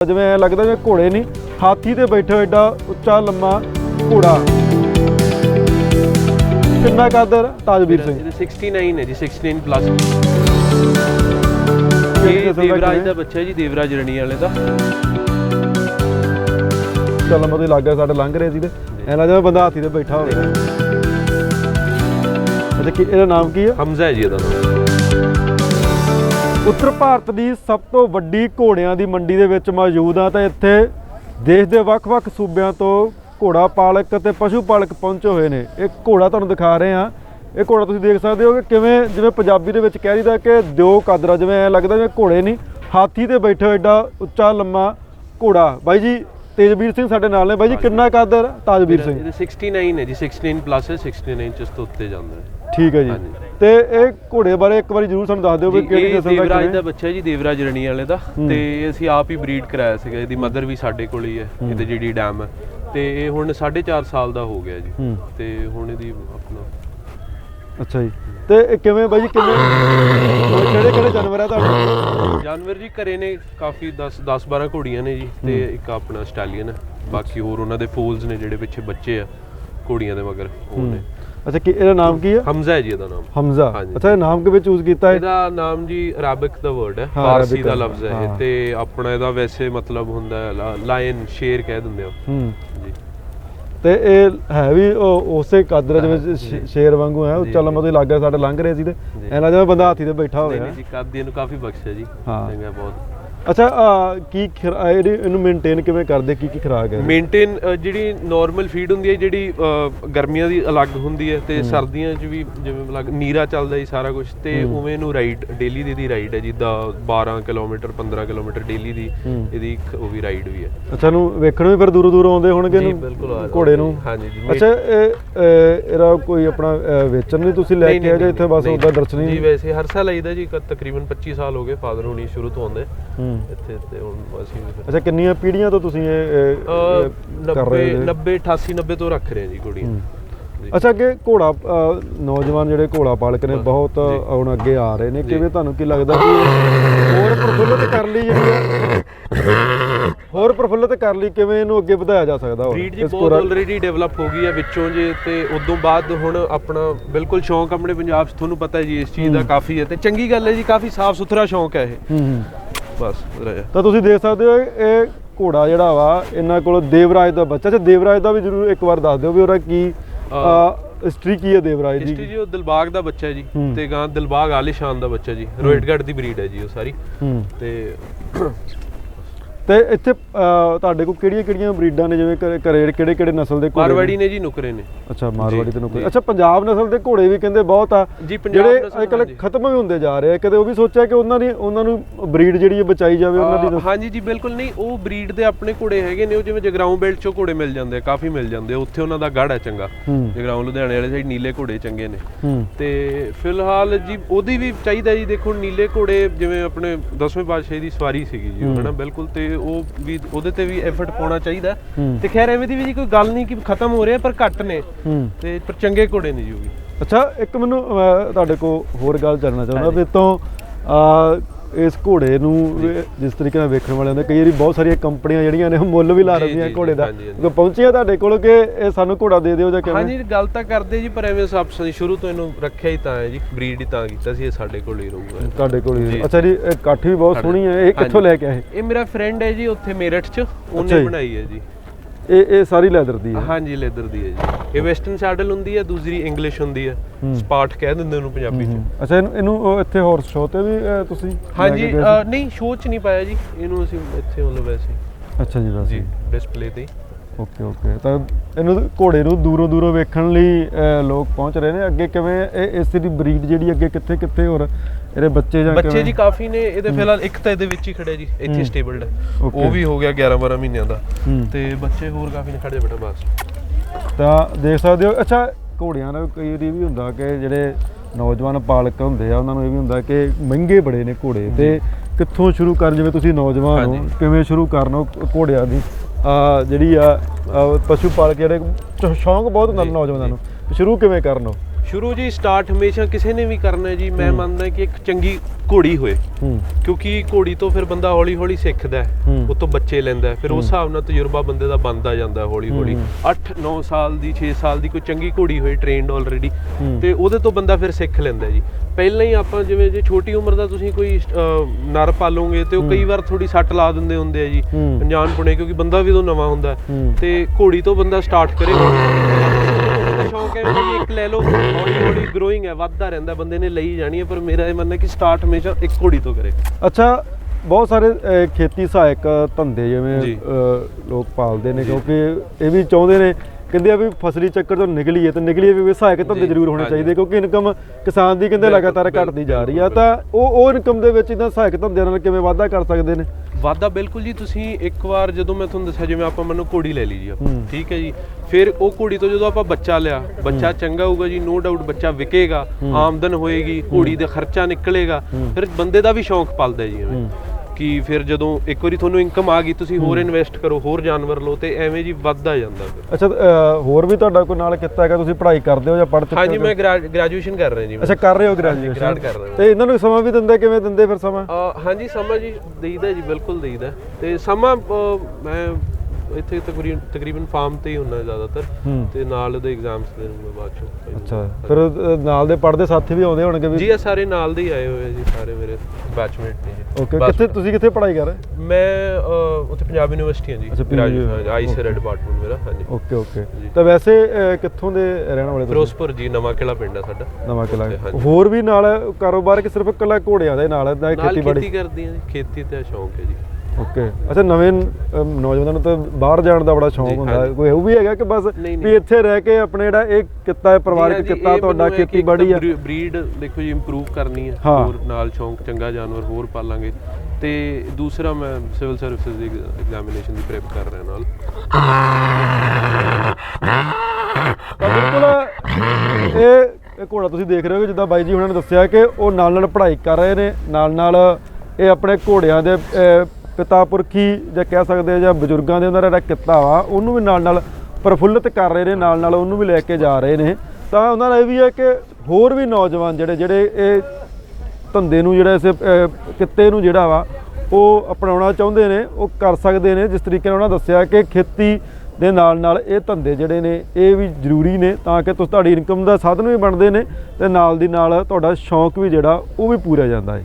ਜਿਵੇਂ ਐ ਲੱਗਦਾ ਜਿਵੇਂ ਘੋੜੇ ਨਹੀਂ ਹਾਥੀ ਤੇ ਬੈਠੇ ਹੋ ਐਡਾ ਉੱਚਾ ਲੰਮਾ ਘੋੜਾ। ਕਿੰਨਾ ਕਾਦਰ ਤਾਜਵੀਰ ਸਿੰਘ? ਇਹਦੇ 69 ਹੈ ਜੀ 69 ਪਲੱਸ ਇਹ ਦੇਵਰਾਜ? ਦਾ ਬੱਚਾ ਜੀ ਦੇਵਰਾਜ ਰਣੀ ਵਾਲੇ ਦਾ। ਚੱਲ ਮਤੇ ਲੱਗ ਸਾਡੇ ਲੰਘ ਰਹੇ ਸੀ ਤੇ ਐ ਲੱਗਦਾ ਜਿਵੇਂ ਬੰਦਾ ਹਾਥੀ ਤੇ ਬੈਠਾ ਹੋਵੇ। ਅੱਛਾ ਕੀ ਇਹਦਾ ਨਾਮ ਕੀ ਹੈ ਹਮਜ਼ਾ ਹੈ ਜੀ ਇਹਦਾ ਨਾਮ। ਉੱਤਰ ਭਾਰਤ ਦੀ ਸਭ ਤੋਂ ਵੱਡੀ ਘੋੜਿਆਂ ਦੀ ਮੰਡੀ ਦੇ ਵਿੱਚ ਮੌਜੂਦ ਆ ਤਾਂ ਇੱਥੇ ਦੇਸ਼ ਦੇ ਵੱਖ-ਵੱਖ ਸੂਬਿਆਂ ਤੋਂ ਘੋੜਾ ਪਾਲਕ ਅਤੇ ਪਸ਼ੂ ਪਾਲਕ ਪਹੁੰਚੇ ਹੋਏ ਨੇ। ਇਹ ਘੋੜਾ ਤੁਹਾਨੂੰ ਦਿਖਾ ਰਹੇ ਆ ਇਹ ਘੋੜਾ ਤੁਸੀਂ ਦੇਖ ਸਕਦੇ ਹੋ ਕਿ ਕਿਵੇਂ ਜਿਵੇਂ ਪੰਜਾਬੀ ਦੇ ਵਿੱਚ ਕਹਿ ਰਹੀਦਾ ਕਿ ਦਿਓ ਕਾਦਰਾ ਜਿਵੇਂ ਐ ਲੱਗਦਾ ਜਿਵੇਂ ਘੋੜੇ ਨਹੀਂ ਹਾਥੀ ਤੇ ਬੈਠੇ ਹੋ ਐਡਾ ਉੱਚਾ ਲੰਮਾ ਘੋੜਾ। ਬਾਈ ਜੀ ਤੇਜਵੀਰ ਸਿੰਘ ਸਾਡੇ ਨਾਲ ਨੇ। ਬਾਈ ਜੀ ਕਿੰਨਾ ਕਾਦਰ? ਤਾਜਵੀਰ ਸਿੰਘ। ਇਹਦੇ 69 ਹੈ ਜੀ 69 ਪਲੱਸ ਹੈ 69 ਇੰਚ ਤੋਂ ਉੱਤੇ ਜਾਂਦਾ ਹੈ। ਠੀਕ ਹੈ ਜੀ। ਹਾਂਜੀ। ਤੇ ਇਹ ਘੋੜੇ ਬਾਰੇ ਇੱਕ ਵਾਰੀ ਜ਼ਰੂਰ ਸਾਨੂੰ ਦੱਸ ਦਿਓ ਵੀ ਜੀ, ਕਿਹੜੀ ਇਹ ਨਸਲ ਦਾ ਦੇਵਰਾਜ ਦਾ ਕਿਵੇਂ ਬੱਚਾ ਜੀ ਦੇਵਰਾਜ ਰਣੀ ਵਾਲੇ ਦਾ। ਤੇ ਅਸੀਂ ਆਪ ਹੀ ਬਰੀਡ ਕਰਾਇਆ ਸੀਗਾ ਇਹਦੀ ਮਦਰ ਵੀ ਸਾਡੇ ਕੋਲ ਹੀ ਹੈ ਇਹਦੇ ਜਿਹੜੀ ਡੈਮ ਹੈ। ਤੇ ਇਹ ਹੁਣ 4.5 ਸਾਲ ਦਾ ਹੋ ਗਿਆ ਜੀ। ਹੂੰ। ਤੇ ਹੁਣ ਇਹਦੀ ਆਪਣਾ ਅੱਛਾ ਜੀ। ਤੇ ਇਹ ਕਿਵੇਂ ਬਾਈ ਜੀ ਕਿਵੇਂ ਕਿਹੜੇ ਕਿਹੜੇ ਜਾਨਵਰ ਆ ਤੁਹਾਡੇ? ਜਾਨਵਰ ਜੀ ਘਰੇ ਨੇ ਕਾਫੀ 10 10 12 ਘੋੜੀਆਂ ਨੇ ਜੀ ਤੇ ਇੱਕ ਆਪਣਾ ਸਟਾਲੀਅਨ ਹੈ। ਬਾਕੀ ਹੋਰ ਉਹਨਾਂ ਦੇ ਫੋਲਸ ਨੇ ਜਿਹੜੇ ਪਿੱਛੇ ਬੱਚੇ ਆ ਘੋੜੀਆਂ ਦੇ ਮਗਰ ਉਹ ਨੇ। ਅੱਛਾ ਕੀ ਇਹਦਾ ਨਾਮ ਕੀ ਹੈ ਹਮਜ਼ਾ ਹੈ ਜੀ ਇਹਦਾ ਨਾਮ। ਹਮਜ਼ਾ। ਹਾਂਜੀ। ਅੱਛਾ ਇਹ ਨਾਮ ਕਿਵੇਂ ਚੂਜ਼ ਕੀਤਾ ਹੈ ਇਹਦਾ ਨਾਮ ਜੀ ਅਰਬਿਕ ਦਾ ਵਰਡ ਹੈ ਹਾਂ, ਫਾਰਸੀ Arabic ਦਾ ਦਾ। ਲਫ਼ਜ਼ ਹੈ ਇਹ ਤੇ ਆਪਣਾ ਇਹਦਾ ਵੈਸੇ ਮਤਲਬ ਹੁੰਦਾ ਹੈ ਲਾਇਨ ਸ਼ੇਰ ਕਹਿ ਦਿੰਦੇ ਹੋ ਹੂੰ। ਜੀ। ਤੇ ਇਹ ਹੈ ਵੀ ਉਹ ਉਸੇ ਕਾਦਰ ਜਿਵੇਂ ਸ਼- ਸ਼ੇਰ ਵਾਂਗੂ ਹੈ ਜੀ, ਚੱਲ। ਮਤਲਬ ਲੱਗ ਸਾਡੇ ਲੰਘ ਰਹੇ ਸੀ ਤੇ ਜੀ। ਐ ਲੱਗਦਾ ਜਿਵੇਂ ਬੰਦਾ ਹਾਥੀ ਤੇ ਬੈਠਾ ਨਹੀਂ ਹੋਇਆ। ਨਹੀਂ ਜੀ ਕੱਦ ਕਾਫੀ ਬਖਸ਼ਿਆ ਜੀ। ਹਾਂ। ਚੰਗਾ ਬਹੁਤ। ਅੱਛਾ ਆਹ, ਕੀ ਖੁਰਾ- ਇਹਨੂੰ ਮੇਨਟੇਨ ਕਿਵੇਂ ਕਰਦੇ? ਕੀ ਕੀ ਖੁਰਾਕ ਹੈ ਮੇਨਟੇਨ ਜਿਹੜੀ ਨਾਰਮਲ ਫੀਡ ਹੁੰਦੀ ਹੈ ਜਿਹੜੀ ਅ, ਗਰਮੀਆਂ ਦੀ ਅਲੱਗ ਹੁੰਦੀ ਹੈ ਤੇ ਸਰਦੀਆਂ 'ਚ ਵੀ ਜਿਵੇਂ ਅਲੱਗ ਨੀਰਾ ਚੱਲਦਾ ਜੀ ਸਾਰਾ ਕੁਝ ਤੇ ਉਵੇਂ ਇਹਨੂੰ ਰਾਈਡ ਡੇਲੀ ਦੀ ਦੀ ਰਾਈਡ ਹੈ ਜਿੱਦਾਂ 12 ਕਿਲੋਮੀਟਰ 15 ਕਿਲੋਮੀਟਰ ਡੇਲੀ ਦੀ। ਇਹਦੀ ਇੱਕ ਉਹ ਵੀ ਰਾਈਡ ਵੀ ਹੈ। ਅੱਛਾ ਇਹਨੂੰ ਵੇਖਣ ਵੀ ਫਿਰ ਦੂਰੋਂ ਦੂਰੋਂ ਆਉਂਦੇ ਹੋਣਗੇ ਜੀ ਇਹਨੂੰ? ਬਿਲਕੁਲ ਆ- ਘੋੜੇ ਨੂੰ? ਹਾਂਜੀ ਜੀ ਅੱਛਾ ਇਹ ਇਹ- ਇਹਦਾ ਕੋਈ ਆਪਣਾ ਅਹ, ਵੇਚਣ ਨਹੀਂ ਤੁਸੀਂ ਲੈ ਨਹੀਂ, ਕੇ ਆਏ ਜਾਂ ਨਹੀਂ, ਇੱਥੇ ਬਸ ਨਹੀਂ, ਉਹਦਾ ਦਰਸ਼ਨ ਜੀ ਵੈਸੇ ਹਰ ਸਾਲ ਆਈਦਾ ਜੀ ਕ- ਤਕਰੀਬਨ 25 ਸਾਲ ਹੋ ਗਏ ਫਾਦਰ ਹੁਣੀ ਸ਼ੁਰੂ ਤੋਂ ਆਉਂਦੇ। ਇੱਥੇ ਤੇ ਹੁਣ ਅਸੀਂ ਵੀ ਫਿਰ ਅੱਛਾ ਕਿੰਨੀਆਂ ਪੀੜ੍ਹੀਆਂ ਤੋਂ ਤੁਸੀਂ ਇਹ- ਇਹ ਅ, ਇਹ ਕਰ ਰਹੇ 90 ਹੋ 90 88 90 ਤੋਂ ਰੱਖ ਰਹੇ ਹਾਂ ਜੀ ਕੁੜੀਆਂ। ਹੂੰ। ਜੀ। ਅੱਛਾ ਕਿ ਘੋੜਾ ਅ, ਨੌਜਵਾਨ ਜਿਹੜੇ ਘੋੜਾ ਪਾਲਕ ਨੇ ਬਹੁਤ। ਹੁਣ ਅੱਗੇ ਆ ਰਹੇ ਨੇ। ਕਿਵੇਂ ਤੁਹਾਨੂੰ ਕੀ ਲੱਗਦਾ ਕਿ ਹੋਰ ਪ੍ਰਫੁੱਲਤ ਕਰ ਲਈ ਜਿਹੜੀ ਹੈ? ਹੋਰ ਪ੍ਰਫੁੱਲਤ ਕਰ ਲਈ ਕਿਵੇਂ ਇਹਨੂੰ ਅੱਗੇ ਵਧਾਇਆ ਜਾ ਸਕਦਾ ਹੋਰ? ਬਰੀਡ ਜੀ ਇਸ ਬਹੁਤ ਘੋੜਾ- ਆਲਰੇਡੀ ਡਿਵੈਲਪ ਹੋ ਗਈ ਹੈ ਵਿੱਚੋਂ ਜੇ ਤੇ ਉਦੋਂ ਬਾਅਦ ਹੁਣ ਆਪਣਾ ਬਿਲਕੁਲ ਸ਼ੌਂਕ ਆਪਣੇ ਪੰਜਾਬ 'ਚ ਤੁਹਾਨੂੰ ਪਤਾ ਹੈ ਜੀ ਇਸ ਚੀਜ਼ ਦਾ ਕਾਫੀ ਹੈ ਤੇ ਚੰਗੀ ਗੱਲ ਹੈ ਜੀ ਕਾਫੀ ਸਾਫ਼ ਸੁਥਰਾ ਸ਼ੌਂਕ ਹੈ ਇਹ। ਹੂੰ ਹੂੰ। ਬਸ ਰਾਜਾ ਤਾਂ ਤੁਸੀਂ ਦੇਖ ਸਕਦੇ ਹੋ ਇਹ ਘੋੜਾ ਜਿਹੜਾ ਵਾ ਇਹਨਾਂ ਕੋਲ ਦੇਵਰਾਜ ਦਾ ਬੱਚਾ। ਅੱਛਾ ਦੇਵਰਾਜ ਦਾ ਵੀ ਜਰੂਰ ਇੱਕ ਵਾਰ ਦੱਸ ਦਿਓ ਵੀ ਉਹਦਾ ਕੀ ਹਿਸਟਰੀ ਕੀ ਹੈ ਦੇਵਰਾਜ ਹਿਸਟਰੀ ਦੀ ਜੀ ਉਹ ਦਿਲਬਾਗ ਦਾ ਬੱਚਾ ਹੈ ਜੀ। ਤੇ ਗਾਂ ਦਿਲਬਾਗ ਆਲੀਸ਼ਾਨ ਦਾ ਬੱਚਾ ਜੀ। ਰੋਹਿਤਗੜ੍ਹ ਦੀ ਬਰੀਡ ਹੈ ਜੀ ਉਹ ਸਾਰੀ। ਤੇ ਤੇ ਇੱਥੇ ਤੁਹਾਡੇ ਕੋਲ ਕਿਹੜੀਆਂ ਕਿਹੜੀਆਂ ਬਰੀਡਾਂ ਨੇ? ਜਿਵੇਂ ਘਰੇ ਕਿਹੜੇ ਕਿਹੜੇ ਨਸਲ ਦੇ ਘੋੜੇ? ਮਾਰਵਾੜੀ ਨੇ? ਜੀ ਨੁਕਰੇ ਨੇ। ਅੱਛਾ ਮਾਰਵਾੜੀ ਤੇ ਨੁਕਰੇ। ਅੱਛਾ ਪੰਜਾਬ ਨਸਲ ਦੇ ਘੋੜੇ ਵੀ ਕਹਿੰਦੇ ਬਹੁਤ ਆ। ਜਿਹੜੇ ਅੱਜਕੱਲ। ਖਤਮ ਵੀ ਹੁੰਦੇ ਜਾ ਰਹੇ ਆ। ਕਦੇ ਉਹ ਵੀ ਸੋਚਿਆ ਕਿ ਉਹਨਾਂ ਦੀ ਉਹਨਾਂ ਨੂੰ ਬਰੀਡ ਜਿਹੜੀ ਹੈ ਬਚਾਈ ਜਾਵੇ ਉਹਨਾਂ ਦੀ ਹਾਂਜੀ ਜੀ ਬਿਲਕੁਲ ਨਹੀਂ। ਉਹ ਬਰੀਡ ਦੇ ਆਪਣੇ ਘੋੜੇ ਹੈਗੇ ਨੇ। ਉਹ ਜਿਵੇਂ ਜਗਰਾਉਂ ਬੈਲਟ ਚੋਂ ਘੋੜੇ ਮਿਲ ਜਾਂਦੇ ਆ ਕਾਫੀ ਮਿਲ ਜਾਂਦੇ ਆ। ਉੱਥੇ ਉਹਨਾਂ ਦਾ ਗੜ ਹੈ ਚੰਗਾ। ਜਗਰਾਉਂ ਲੁਧਿਆਣੇ ਵਾਲੇ ਸਾਈਡ ਨੀਲੇ ਘੋੜੇ ਚੰਗੇ ਨੇ। ਤੇ ਫਿਲਹਾਲ ਜੀ ਉਹਦੀ ਵੀ ਚਾਹੀਦਾ ਜੀ ਦੇਖੋ ਨੀਲੇ ਘੋੜੇ ਜਿਵੇਂ ਆਪਣੇ 10ਵੇਂ ਪਾਤਸ਼ਾਹੀ ਦੀ ਸਵਾਰੀ ਸੀਗੀ ਜੀ ਹਨਾ ਬਿਲਕੁਲ। ਤੇ ਉਹ ਵੀ ਉਹਦੇ ਤੇ ਵੀ ਐਫਰਟ ਪਾਉਣਾ ਚਾਹੀਦਾ। ਤੇ ਖੈਰ ਐਵੇਂ ਦੀ ਵੀ ਜੀ ਕੋਈ ਗੱਲ ਨਹੀਂ ਕਿ ਖਤਮ ਹੋ ਰਿਹਾ ਪਰ ਘੱਟ ਨੇ। ਤੇ ਪਰ ਚੰਗੇ ਘੋੜੇ ਨੇ ਜੀ ਉਹ ਵੀ। ਅੱਛਾ ਇੱਕ ਮੈਨੂੰ ਤੁਹਾਡੇ ਕੋਲ ਹੋਰ ਗੱਲ ਜਾਣਨਾ ਚਾਹੁੰਦਾ ਵੀ ਤੋਂ ਆ ਇਸ ਘੋੜੇ ਨੂੰ ਜਿਸ ਤਰੀਕੇ ਨਾਲ ਵੇਖਣ ਵਾਲੇ ਹੁੰਦੇ ਕਈ ਵਾਰੀ ਬਹੁਤ ਸਾਰੀਆਂ ਕੰਪਨੀਆਂ ਜਿਹੜੀਆਂ ਨੇ ਮੁੱਲ ਵੀ ਲਾ ਰਹੀਆਂ ਘੋੜੇ ਦਾ। ਕੋਈ ਪਹੁੰਚਿਆ ਤੁਹਾਡੇ ਕੋਲ ਕਿ ਇਹ ਸਾਨੂੰ ਘੋੜਾ ਦੇ ਦਿਓ ਜਾਂ ਕਿਵੇਂ ਹਾਂਜੀ ਗੱਲ ਤਾਂ ਕਰਦੇ ਜੀ ਪਰ ਐਵੇਂ ਸਭ ਅਸੀਂ ਸ਼ੁਰੂ ਤੋਂ ਇਹਨੂੰ ਰੱਖਿਆ ਹੀ ਤਾਂ ਹੈ ਜੀ ਬਰੀਡ ਹੀ ਤਾਂ ਕੀਤਾ ਸੀ ਇਹ ਸਾਡੇ ਕੋਲ ਹੀ ਰਹੂਗਾ ਤੁਹਾਡੇ ਕੋਲ ਹੀ। ਅੱਛਾ ਜੀ ਇਹ ਕਾਠੀ ਵੀ ਬਹੁਤ ਸੋਹਣੀ ਹੈ ਇਹ ਕਿੱਥੋਂ। ਲੈ ਕੇ ਆਏ ਇਹ ਮੇਰਾ ਫਰੈਂਡ ਹੈ ਜੀ ਉੱਥੇ ਮੇਰਠ 'ਚ ਉਹਨੇ। ਬਣਾਈ ਹੈ ਜੀ ਇਹ ਇਹ ਸਾਰੀ ਲੈਦਰ ਦੀ ਹੈ। ਹਾਂਜੀ ਲੈਦਰ ਦੀ ਹੈ ਜੀ। ਇਹ ਵੈਸਟਰਨ ਸੈਡਲ ਹੁੰਦੀ ਹੈ ਦੂਸਰੀ ਇੰਗਲਿਸ਼ ਹੁੰਦੀ ਹੈ। ਸਪਾਟ ਕਹਿ ਦਿੰਦੇ ਉਹਨੂੰ ਪੰਜਾਬੀ 'ਚ। ਅੱਛਾ ਇਹਨੂੰ ਇਹਨੂੰ ਇੱਥੇ ਹਾਰਸ ਸ਼ੋਅ ਤੇ ਵੀ ਤੁਸੀਂ ਹਾਂਜੀ ਨਹੀਂ ਸ਼ੋਅ 'ਚ ਨਹੀਂ ਪਾਇਆ ਜੀ। ਇਹਨੂੰ ਅਸੀਂ ਇੱਥੇ ਮਤਲਬ ਵੈਸੇ? ਅੱਛਾ ਜੀ ਬਸ ਜੀ ਡਿਸਪਲੇ ਤੇ। ਓਕੇ ਓਕੇ ਤਾਂ ਇਹਨੂੰ ਘੋੜੇ ਨੂੰ ਦੂਰੋਂ ਦੂਰੋਂ ਵੇਖਣ ਲਈ ਅਹ, ਲੋਕ ਪਹੁੰਚ ਰਹੇ ਨੇ ਅੱਗੇ ਕਿਵੇਂ ਇਹ ਇਸ ਦੀ ਬਰੀਡ ਜਿਹੜੀ ਅੱਗੇ ਕਿੱਥੇ ਕਿੱਥੇ ਹੋਰ ਇਹਦੇ ਬੱਚੇ ਜਾਂ ਬੱਚੇ? ਜੀ ਕਾਫੀ ਨੇ ਇਹਦੇ ਫਿਲਹਾਲ ਇੱਕ ਤਾਂ ਇਹਦੇ ਵਿੱਚ ਹੀ ਖੜਿਆ ਜੀ ਇੱਥੇ ਹੂੰ। ਸਟੇਬਲਡ ਹੈ Okay. ਉਹ ਵੀ ਹੋ ਗਿਆ 11 12 ਮਹੀਨਿਆਂ ਦਾ ਹੂੰ। ਤੇ ਬੱਚੇ ਹੋਰ ਕਾਫੀ ਨੇ ਖੜੇ ਬੇਟਾ ਬਸ ਤਾਂ ਦੇਖ ਸਕਦੇ ਹੋ ਅੱਛਾ ਘੋੜਿਆਂ ਦਾ ਕਈ ਵਾਰੀ ਵੀ ਹੁੰਦਾ ਕਿ ਜਿਹੜੇ ਨੌਜਵਾਨ ਪਾਲਕ ਹੁੰਦੇ ਆ ਉਹਨਾਂ ਨੂੰ ਇਹ ਵੀ ਹੁੰਦਾ ਕਿ ਮਹਿੰਗੇ ਬੜੇ ਨੇ ਘੋੜੇ ਤੇ ਕਿੱਥੋਂ ਸ਼ੁਰੂ ਕਰਨ ਜਿਵੇਂ ਤੁਸੀਂ ਨੌਜਵਾਨ ਹੋ ਹਾਂਜੀ। ਕਿਵੇਂ ਸ਼ੁਰੂ ਕਰਨਾ ਉਹ ਘੋੜਿਆਂ ਦੀ ਜਿਹੜੀ ਆ ਪਸ਼ੂ ਪਾਲਕ ਜਿਹੜੇ ਸ਼ੌਂਕ ਬਹੁਤ ਹੁੰਦਾ ਨੌਜਵਾਨਾਂ। ਨੂੰ ਸ਼ੁਰੂ ਕਿਵੇਂ ਕਰਨਾ ਸ਼ੁਰੂ ਜੀ ਸਟਾਰਟ ਹਮੇਸ਼ਾ ਕਿਸੇ ਨੇ ਵੀ ਕਰਨਾ ਜੀ ਮੈਂ ਮੰਨਦਾ ਕਿ ਇੱਕ ਚੰਗੀ ਘੋੜੀ ਹੋਏ। ਕਿਉਂਕਿ ਘੋੜੀ ਤੋਂ ਫਿਰ ਬੰਦਾ ਹੌਲੀ ਹੌਲੀ ਸਿੱਖਦਾ। ਉਹ ਤੋਂ ਬੱਚੇ ਲੈਂਦਾ ਫਿਰ ਉਸ ਹਿਸਾਬ ਨਾਲ ਤਜਰਬਾ ਬੰਦੇ ਦਾ ਬਣਦਾ ਜਾਂਦਾ ਹੌਲੀ ਹੌਲੀ 8-9 ਸਾਲ ਦੀ 6 ਸਾਲ ਦੀ ਕੋਈ ਚੰਗੀ ਘੋੜੀ ਹੋਏ ਟ੍ਰੇਨਡ ਆਲਰੇਡੀ। ਤੇ ਉਹਦੇ ਤੋਂ ਬੰਦਾ ਫਿਰ ਸਿੱਖ ਲੈਂਦਾ ਜੀ। ਪਹਿਲਾਂ ਹੀ ਆਪਾਂ ਜਿਵੇਂ ਜੇ ਛੋਟੀ ਉਮਰ ਦਾ ਤੁਸੀਂ ਕੋਈ ਨਰ ਪਾਲੋਗੇ ਤੇ ਉਹ ਕਈ ਵਾਰ ਥੋੜੀ ਸੱਟ ਲਾ ਦਿੰਦੇ ਹੁੰਦੇ ਆ ਜੀ। ਅਣਜਾਣ ਪੁਣੇ ਕਿਉਂਕਿ ਬੰਦਾ ਵੀ ਉਦੋਂ ਨਵਾਂ ਹੁੰਦਾ। ਤੇ ਘੋੜੀ ਤੋਂ ਬੰਦਾ ਸਟਾਰਟ ਕਰੇ। ਇੱਕ ਲੈ ਲਓ ਹੌਲੀ ਹੌਲੀ ਗਰੋਇੰਗ ਹੈ ਵੱਧਦਾ ਰਹਿੰਦਾ ਬੰਦੇ ਨੇ ਲਈ ਜਾਣੀ ਹੈ ਪਰ ਮੇਰਾ ਇਹ ਮੰਨਣਾ ਕਿ ਸਟਾਰਟ ਹਮੇਸ਼ਾ ਇੱਕ ਘੋੜੀ ਤੋਂ ਕਰੇ ਅੱਛਾ ਬਹੁਤ ਸਾਰੇ ਅਹ, ਖੇਤੀ ਸਹਾਇਕ ਧੰਦੇ ਜਿਵੇਂ ਜੀ। ਅਹ, ਲੋਕ ਪਾਲਦੇ ਨੇ ਕਿਉਂਕਿ ਇਹ ਵੀ ਚਾਹੁੰਦੇ ਨੇ ਕਹਿੰਦੇ ਆ ਵੀ ਫਸਲੀ ਚੱਕਰ ਤੋਂ ਨਿਕਲੀਏ ਤੇ ਨਿਕਲੀਏ ਵੀ ਸਹਾਇਕ ਧੰਦੇ ਜੀ, ਜ਼ਰੂਰ ਹੋਣੇ ਹਾਂਜੀ। ਚਾਹੀਦੇ ਕਿਉਂਕਿ ਇਨਕਮ ਕਿਸਾਨ ਦੀ ਕਹਿੰਦੇ ਬਿਲਕੁਲ, ਲਗਾਤਾਰ ਘਟਦੀ ਜਾ ਰਹੀ ਆ ਤਾਂ ਉਹ ਉਹ ਇਨਕਮ ਦੇ ਵਿੱਚ ਇਹਨਾਂ ਸਹਾਇਕ ਧੰਦਿਆਂ ਨਾਲ ਕਿਵੇਂ ਵਾਧਾ ਕਰ ਸਕਦੇ ਨੇ ਵਾਦਾ ਬਿਲਕੁਲ ਜੀ ਤੁਸੀਂ ਇੱਕ ਵਾਰ ਜਦੋਂ ਮੈਂ ਤੁਹਾਨੂੰ ਦੱਸਿਆ ਜਿਵੇਂ ਆਪਾਂ ਮੈਨੂੰ ਘੋੜੀ ਲੈ ਲਈ ਜੀ ਆਪਾਂ। ਠੀਕ ਹੈ ਜੀ ਫਿਰ ਉਹ ਘੋੜੀ ਤੋਂ ਜਦੋਂ ਆਪਾਂ ਬੱਚਾ ਲਿਆ ਬੱਚਾ ਚੰਗਾ ਹੋਊਗਾ ਜੀ ਨੋ ਡਾਊਟ ਬੱਚਾ ਵਿਕੇਗਾ ਆਮਦਨ ਹੋਏਗੀ ਘੋੜੀ ਦਾ ਖਰਚਾ ਨਿਕਲੇਗਾ ਫਿਰ ਬੰਦੇ ਦਾ ਵੀ ਸ਼ੌਂਕ ਪਲਦਾ ਜੀ ਐਵੇਂ। ਕਿ ਫਿਰ ਜਦੋਂ ਇੱਕ ਵਾਰੀ ਤੁਹਾਨੂੰ ਇਨਕਮ ਆ ਗਈ ਤੁਸੀਂ ਹੋਰ ਇਨਵੈਸਟ ਕਰੋ ਹੋਰ ਜਾਨਵਰ ਲਓ ਤੇ ਐਵੇਂ ਜੀ ਵੱਧਦਾ ਜਾਂਦਾ ਫਿਰ। ਅੱਛਾ ਅਹ, ਹੋਰ ਵੀ ਤੁਹਾਡਾ ਕੋਈ ਨਾਲ ਕਿੱਤਾ ਹੈਗਾ? ਤੁਸੀਂ ਪੜ੍ਹਾਈ ਕਰਦੇ ਹੋ ਜਾਂ ਪੜ੍ਹ ਚੁੱਕੇ ਹਾਂਜੀ ਹੋ? ਮੈਂ ਗ੍ਰੈਜੂਏਸ਼ਨ ਕਰ ਰਿਹਾ ਜੀ ਮੈਂ। ਅੱਛਾ ਕਰ ਰਹੇ ਹੋ ਗ੍ਰੈਜੂਏਸ਼ਨ grad ਕਰ ਰਿਹਾ। ਤੇ ਇਹਨਾਂ ਨੂੰ ਸਮਾਂ ਵੀ ਦਿੰਦੇ ਕਿਵੇਂ ਦਿੰਦੇ ਫਿਰ ਸਮਾਂ? ਹਾਂਜੀ ਸਮਾਂ ਜੀ ਦੇਈਦਾ ਜੀ ਬਿਲਕੁਲ ਦੇਈਦਾ। ਤੇ ਸਮਾਂ ਮੈਂ ਇੱਥੇ ਤਕਰੀਬਨ ਤਕਰੀਬਨ ਫਾਰਮ ਤੇ ਹੀ ਹੁੰਨਾ ਜ਼ਿਆਦਾਤਰ। ਹੂੰ। ਤੇ ਨਾਲ ਉਹਦੇ ਐਗਜ਼ਾਮਸ ਦੇ ਮੈਂ ਬਾਅਦ ਚੋਂ ਅੱਛਾ ਫਿਰ ਅਹ, ਨਾਲ ਦੇ ਪੜ੍ਹਦੇ ਸਾਥੀ ਵੀ ਆਉਂਦੇ ਹੋਣਗੇ ਵੀ? ਜੀ ਇਹ ਸਾਰੇ ਨਾਲ ਦੇ ਹੀ ਆਏ ਹੋਏ ਆ ਜੀ ਸਾਰੇ ਮੇਰੇ ਬੈਚਮੇਟ ਨੇ। ਓਕੇ ਬਸ। ਕਿੱਥੇ ਤੁਸੀਂ ਕਿੱਥੇ ਪੜ੍ਹਾਈ ਕਰ ਰਹੇ? ਮੈਂ ਅਹ, ਉੱਥੇ ਪੰਜਾਬ ਯੂਨੀਵਰਸਿਟੀ ਹਾਂ ਜੀ ਅੱਛਾ, PU ਆਈ ਸੀ ਡਿਪਾਰਟਮੈਂਟ ਮੇਰਾ ਹਾਂਜੀ। ਓਕੇ ਓਕੇ ਤਾਂ ਵੈਸੇ ਅਹ, ਕਿੱਥੋਂ ਦੇ ਰਹਿਣ ਵਾਲੇ ਤੁਸੀਂ? ਫਿਰੋਜ਼ਪੁਰ ਜੀ ਨਵਾਂ ਕਿਲਾ ਪਿੰਡ ਆ ਸਾਡਾ। ਨਵਾਂ ਕਿਲਾ ਉੱਥੇ, ਹਾਂਜੀ। ਹੋਰ ਵੀ ਨਾਲ ਕਾਰੋਬਾਰ ਕਿ ਸਿਰਫ ਇਕੱਲਾ ਘੋੜਿਆਂ ਦੇ ਨਾਲ ਨਾਲ ਖੇਤੀਬਾੜੀ? ਖੇਤੀ ਕਰਦੀ ਹਾਂ ਜੀ ਖੇਤੀ ਤੇ ਸ਼ੌਂਕ ਹੈ ਜੀ। ਓਕੇ ਅੱਛਾ ਨਵੇਂ ਅਮ, ਨੌਜਵਾਨਾਂ ਨੂੰ ਤਾਂ ਬਾਹਰ ਜਾਣ ਦਾ ਬੜਾ ਸ਼ੌਂਕ ਹੁੰਦਾ। ਹੈ। ਕੋਈ ਉਹ ਵੀ ਹੈਗਾ ਕਿ ਬਸ ਨਹੀਂ, ਵੀ ਨਹੀਂ। ਇੱਥੇ ਰਹਿ ਕੇ ਆਪਣੇ ਜਿਹੜਾ ਇਹ ਕਿੱਤਾ ਹੈ ਪਰਿਵਾਰਕ ਕਿੱਤਾ ਤੁਹਾਡਾ ਖੇਤੀਬਾੜੀ ਆ। ਬਰੀਡ ਦੇਖੋ ਜੀ ਇੰਪਰੂਵ ਕਰਨੀ ਹੈ ਹਾਂ। ਹੋਰ ਨਾਲ ਸ਼ੌਂਕ ਚੰਗਾ ਜਾਨਵਰ ਹੋਰ ਪਾਲਾਂਗੇ। ਤੇ ਦੂਸਰਾ ਮੈਂ ਸਿਵਲ ਸਰਵਿਸਿਜ਼ ਦੀ ਐਗਜ਼ਾਮੀਨੇਸ਼ਨ ਦੀ ਪ੍ਰੈਪ ਕਰ ਰਿਹਾ ਨਾਲ। ਤਾਂ ਬਿਲਕੁਲ ਇਹ ਇਹ ਘੋੜਾ ਤੁਸੀਂ ਦੇਖ ਰਹੇ ਹੋ ਕਿ ਜਿੱਦਾਂ ਬਾਈ ਜੀ ਉਹਨਾਂ ਨੇ ਦੱਸਿਆ ਕਿ ਉਹ ਨਾਲ ਨਾਲ ਪੜ੍ਹਾਈ ਕਰ ਰਹੇ ਨੇ। ਨਾਲ ਨਾਲ ਇਹ ਆਪਣੇ ਘੋੜਿਆਂ ਦੇ ਅਹ, ਪਿਤਾ ਪੁਰਖੀ ਜਾਂ ਕਹਿ ਸਕਦੇ ਆ ਜਾਂ ਬਜ਼ੁਰਗਾਂ ਦੇ ਉਹਨਾਂ ਦਾ ਜਿਹੜਾ ਕਿੱਤਾ ਵਾ, ਉਹਨੂੰ ਵੀ ਨਾਲ ਨਾਲ ਪ੍ਰਫੁੱਲਤ ਕਰ ਰਹੇ ਨੇ ਨਾਲ ਨਾਲ ਉਹਨੂੰ ਵੀ ਲੈ ਕੇ ਜਾ ਰਹੇ ਨੇ। ਤਾਂ ਉਹਨਾਂ ਦਾ ਇਹ ਵੀ ਹੈ ਕਿ ਹੋਰ ਵੀ ਨੌਜਵਾਨ ਜਿਹੜੇ ਜਿਹੜੇ ਇਹ ਧੰਦੇ ਨੂੰ, ਜਿਹੜਾ ਇਸ ਕਿੱਤੇ ਨੂੰ ਜਿਹੜਾ ਵਾ, ਉਹ ਅਪਣਾਉਣਾ ਚਾਹੁੰਦੇ ਨੇ, ਉਹ ਕਰ ਸਕਦੇ ਨੇ। ਜਿਸ ਤਰੀਕੇ ਨਾਲ ਉਹਨਾਂ ਦੱਸਿਆ ਕਿ ਖੇਤੀ ਦੇ ਨਾਲ ਨਾਲ ਇਹ ਧੰਦੇ ਜਿਹੜੇ ਨੇ, ਇਹ ਵੀ ਜ਼ਰੂਰੀ ਨੇ, ਤਾਂ ਕਿ ਤੁਸੀਂ, ਤੁਹਾਡੀ ਇਨਕਮ ਦਾ ਸਾਧਨ ਵੀ ਬਣਦੇ ਨੇ ਤੇ ਨਾਲ ਦੀ ਨਾਲ ਤੁਹਾਡਾ ਸ਼ੌਂਕ ਵੀ ਜਿਹੜਾ, ਉਹ ਵੀ ਪੂਰਾ ਜਾਂਦਾ ਹੈ।